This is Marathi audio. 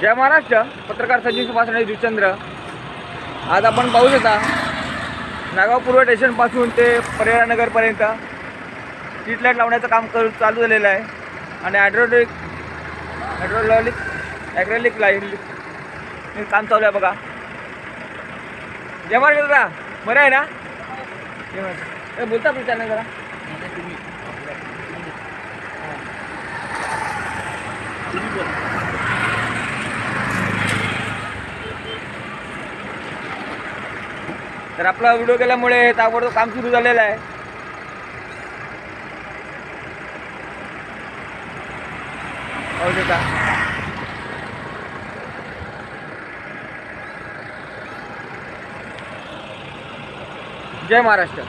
जय महाराष्ट्र पत्रकार संजीव सुभाष जुचंद्र आज आपण पाहू शकता नागाव पूर्व स्टेशनपासून ते पर्यटनगरपर्यंत स्ट्रीट लाइट लावण्याचं काम करू चालू झालेलं आहे. आणि हायड्रोलिक हायड्रोलॉलिक ॲग्रॅलिक लाइट काम चालू आहे बघा. जय महाराष्ट्र दादा बरं आहे ना? जय महाराष्ट्र. बोलता आपल्या चॅनल जरा. तर आपला व्हिडिओ केल्यामुळे ताबडतोब काम सुरू झालेलं आहे. जय महाराष्ट्र.